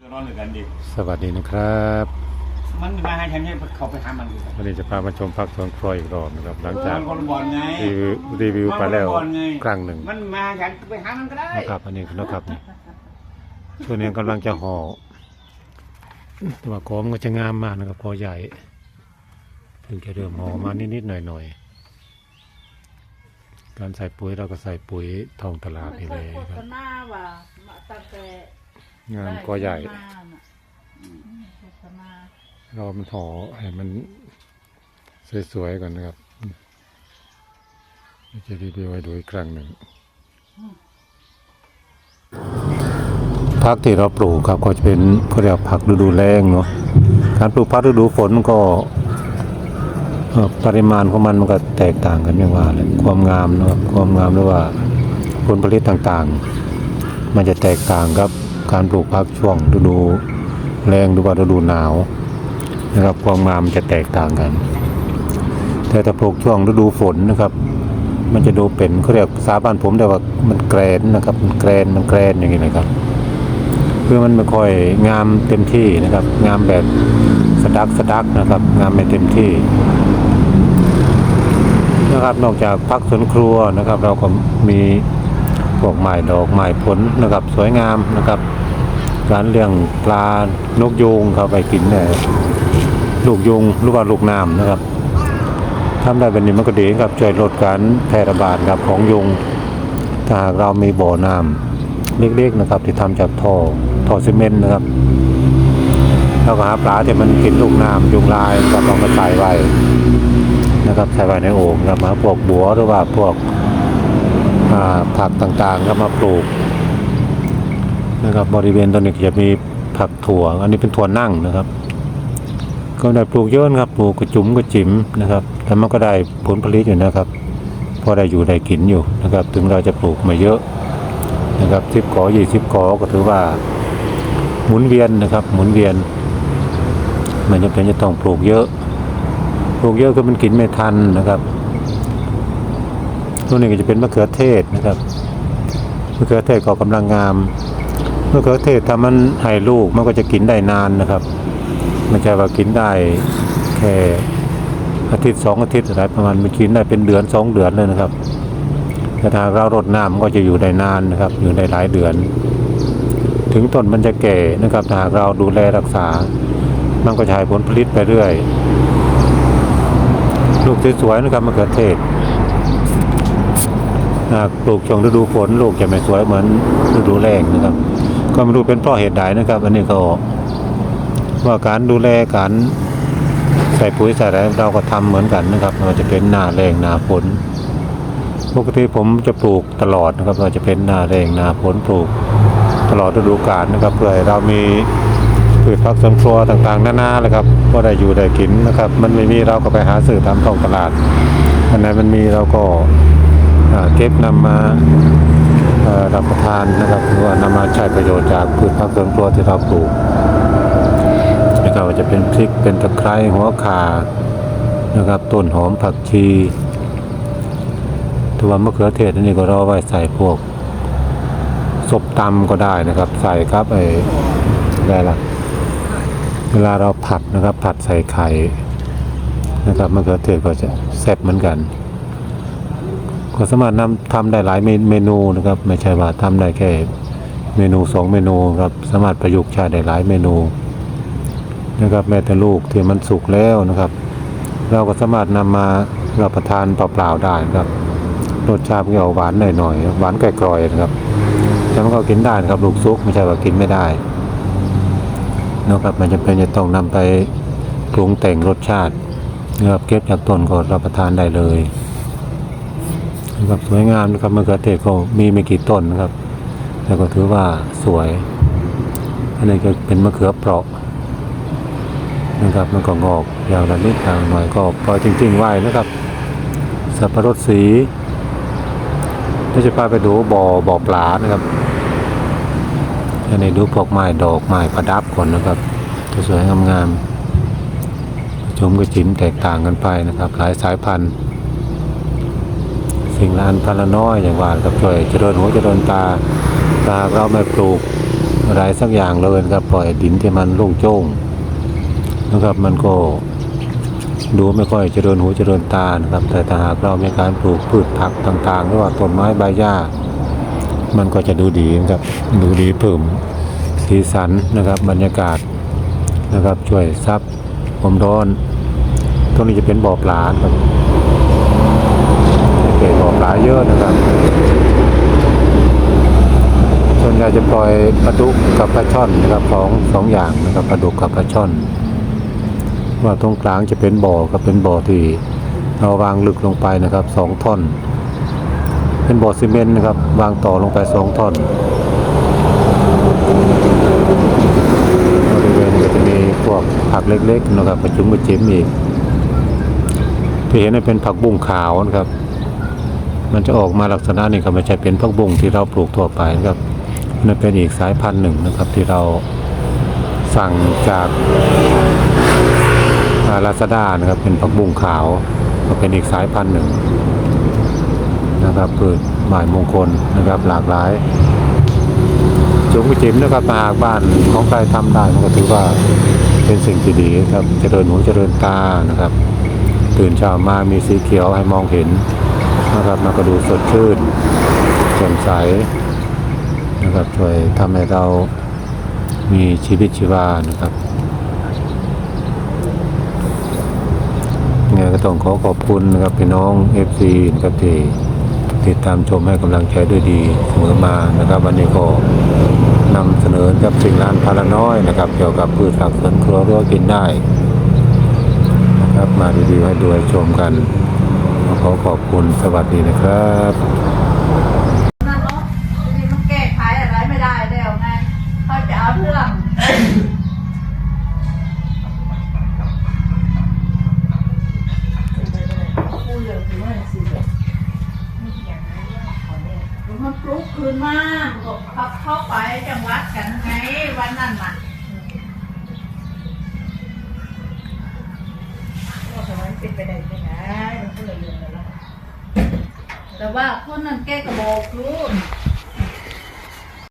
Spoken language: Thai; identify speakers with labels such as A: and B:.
A: สวัสดีนะครับ
B: มันมาให้ฉันให้เขาไปหามันดีกว่า
A: วันนี้จะพามาชมพักสวนครัวอีกรอบนะครับ หลังจาก
B: มันคนละบอลไง
A: รีวิวรีวิวไปแล้ว
B: มันคนละบอลไง
A: ครั้งหนึ่ง
B: มันมาฉันไปหามันก็ได้
A: นะครับอันนี้นะครับนี่ช่วงนี้กำลังจะห่อแตัวากอมนก็จะงามมากนะครับกอใหญ่เพิ่งจะเริ่มห่อมานิดๆหน่อยๆการใส่ปุ๋ยเราก็ใส่ปุ๋ยทองตลาด
C: ไม่
A: นี่
C: เค
A: เลยย
C: โฆ
A: ค
C: ษ
A: รับ
C: ณาว่ามาตั้ งแต่
A: งามกอใหญ่
C: ได้มาน่ะอืมโฆษณา
A: เรามันห่อให้มันสวยๆก่อนนะครับเดี๋ยวจะรีวิวให้ดูอีกครั้งหนึ่งพักที่เราปลูกครับก็จะเป็นเขาเรียกผักฤดูแล้งเนาะการปลูกพักฤดูฝนก็เอ่อปริมาณของมันมันก็แตกต่างกันอย่างว่าเลยความงามเนาะความงามหรือว่าผลผลิตต่างๆ มันจะแตกต่างกับ การปลูกพักช่วงฤดูแล้งหรือว่าฤดูหนาวนะครับความงามมันจะแตกต่างกัน แต่ถ้าปลูกช่วงฤดูฝนนะครับ มันจะดูเป็นเขาเรียกภาษาบ้านผมแต่ว่ามันแกรนนะครับมันแกรนมันแกรนอย่างนี้นะครับคือมันไม่ค่อยงามเต็มที่นะครับ งามแบบสดักสดักนะครับ งามไม่เต็มที่นะครับนอกจากพักสวนครัวนะครับ เราก็มี พวกไม้ดอกไม้ผลนะครับสวยงามนะครับ การเลี้ยงปลานกยูงเขาไปกินเนี่ยลูกยุงหรือว่าลูกน้ำนะครับทำได้แบบนี้มันก็ดีครับช่วยลดการแพร่ระบาดครับของยุงถ้าหากเรามีบ่อน้ำเล็กๆนะครับ ที่ทำจากท่อท่อซีเมนต์นะครับแล้วก็หาปลาที่มันกินลูกน้ำยุงลายก็ต้องมาใส่ไว้นะครับใส่ไว้ในโอ่งครับมาพวกบัวหรือว่าพวก ผักต่างๆก็มาปลูกนะครับบริเวณตรงนี้จะมีผักถั่ว อันนี้เป็นถั่วนั่งนะครับ ก็ได้ปลูกเยอะนะครับปลูกกระจุ๋มกระจิ๋มนะครับแต่มันก็ได้ผลผลิตอยู่นะครับพอได้อยู่ได้กินอยู่นะครับ ถึงเราจะปลูกมาเยอะนะครับสิบกอยี่สิบกอก็ถือว่าหมุนเวียนนะครับ หมุนเวียน มันจะเป็นจะต้องปลูกเยอะ ปลูกเยอะก็มันกินไม่ทันนะครับ ตัวนี้ก็จะเป็นมะเขือเทศนะครับมะเขือเทศก็กำลังงามมะเขือเทศถ้ามันให้ลูกมันก็จะกินได้นานนะครับไม่ใช่ว่ากินได้แค่อาทิตย์สองอาทิตย์อะไรประมาณมันกินได้เป็นเดือนสองเดือนเลยนะครับแต่ถ้าเรารดน้ำก็จะอยู่ได้นานนะครับ อยู่ได้หลายเดือน ถึงต้นมันจะแก่นะครับถ้าหากเราดูแลรักษา มันก็จะให้ผลผลิตไปเรื่อย ลูกสวยๆนะครับมะเขือเทศ หากปลูกช่วงฤดูฝนลูกจะไม่สวยเหมือนฤดูแล้งนะครับ ก็ไม่รู้เป็นเพราะเหตุใดนะครับ อันนี้ก็ว่าการดูแลการใส่ปุ๋ยใส่อะไรเราก็ทำเหมือนกันนะครับไม่ว่าจะเป็นหน้าแรงหน้าฝนปกติผมจะปลูกตลอดนะครับเราจะเป็นหน้าแรงหน้าฝนปลูกตลอดฤดูกาลนะครับ เพื่อเรามีพืชผักสวนครัวต่างๆนานาเลยครับก็ได้อยู่ได้กินนะครับ มันไม่มีเราก็ไปหาซื้อตามท้องตลาดอันไหนมันมีเราก็ เก็บนำมารับประทานนะครับหรือว่านำมาใช้ประโยชน์จากพืชผักสวนครัวที่เราปลูกนะครับว่าจะเป็นพริกเป็นตะไคร้หัวข่านะครับต้นหอมผักชีตัวมะเขือเทศนนี้ก็เราเอไว้ใส่พวกศพตำก็ได้นะครับ ใส่ครับไอ้ได้ละเวลาเราผัดนะครับ ผัดใส่ไข่นะครับมะเขือเทศก็จะแซ่บเหมือนกัน ก็สามารถนำทำได้หลายเมนูนะครับ ไม่ใช่ว่าทำได้แค่เมนูสองเมนูครับสามารถประยุกต์ใช้ได้หลายเมนูนะครับแม้แต่ลูกที่มันสุกแล้วนะครับ เราก็สามารถนำมารับประทานเปล่าๆได้ครับรสชาติก็ออกหวานหน่อยๆหวานกร่อยๆนะครับแต่มันก็กินได้นะครับลูกซุกไม่ใช่ว่ากินไม่ได้นะครับมันจะเป็นจะต้องนำไปปรุงแต่งรสชาตินะครับเก็บจากต้นก็รับประทานได้เลย นะครับสวยงามนะครับมะเขือเทศก็มีไม่กี่ต้นนะครับแต่ก็ถือว่าสวย อันนี้ก็เป็นมะเขือเปราะนะครับมันก็งอกยาวระนิดทางหน่อยก็ปล่อยจริงๆไว้นะครับ สับปะรดสีเดี๋ยวจะพาไปดูบ่อบ่อปลานะครับอันนี้ดูพวกไม้ดอกไม้ประดับก่อนนะครับสวยงามๆชมกระจิ๋มแตกต่างกันไปนะครับ หลายสายพันธุ์ สิ่งละอันพันละน้อยอย่างว่ากับช่วยเจริญหัวเจริญตาถ้าเราไม่ปลูกอะไรสักอย่างเลยนะครับปล่อยดินที่มันโล่งโจ้งนะครับมันก็ดูไม่ค่อยเจริญหูเจริญตานะครับ แต่ถ้าหากเรามีการปลูกพืชผักต่างๆหรือว่าต้นไม้ใบหญ้า มันก็จะดูดีนะครับดูดีเพิ่มสีสันนะครับ บรรยากาศนะครับช่วยซับความร้อนตรงนี้จะเป็นบ่อปลาครับ เกิดบ่อปลาเยอะนะครับ ส่วนใหญ่จะปล่อยปลาดุกกับปลาช่อนนะครับของสองอย่างนะครับปลาดุกกับปลาช่อน ว่าตรงกลางจะเป็นบ่อก็เป็นบ่อที่เราวางลึกลงไปนะครับสองท่อน เป็นบ่อซีเมนต์นะครับ วางต่อลงไปสองท่อนบริเวณก็จะมีพวกผักเล็กๆนะครับประจุมประจิมอีกที่เห็นเป็นผักบุ้งขาวนะครับ มันจะออกมาลักษณะนี้ก็ไม่ใช่เป็นผักบุ้งที่เราปลูกทั่วไปนะครับนั่นเป็นอีกสายพันธุ์หนึ่งนะครับที่เราสั่งจากลาซาด้านะครับเป็นผักบุ้งขาวก็เป็นอีกสายพันธุ์หนึ่งนะครับเปิดหมายมงคลนะครับหลากหลายจุงกระจิมนะครับถ้าหากบ้านของใครทำได้มันก็ถือว่าเป็นสิ่งที่ดีครับเจริญหูเจริญตานะครับ ตื่นเช้ามามีสีเขียวให้มองเห็น นะครับมันก็ดูสดชื่นแจ่มใสนะครับช่วยทำให้เรามีชีวิตชีวานะครับไงก็ต้องขอขอบคุณนะครับพี่น้อง FC นะครับที่ติดตามชมให้กำลังใจด้วยดีเสมอมานะครับ วันนี้ก็นำเสนอกับสิ่งร้านพาราน้อยนะครับ เกี่ยวกับพืชผักสวนครัวเรือกินได้นะครับมารีวิวให้ดูให้ชมกัน ขอขอบคุณสวัสดีนะครับ
C: นั่นเนาะทีนี้มันแก้ไขอะไรไม่ได้แล้วไงเขาจะเอาเรื่องพูดอย่างที่ว่าสิมันปลุกคืนมาเขาเข้าไปจังหวัดกันไงวันนั้นน่ะ ว่าคนนั้นแกก็บอกรู้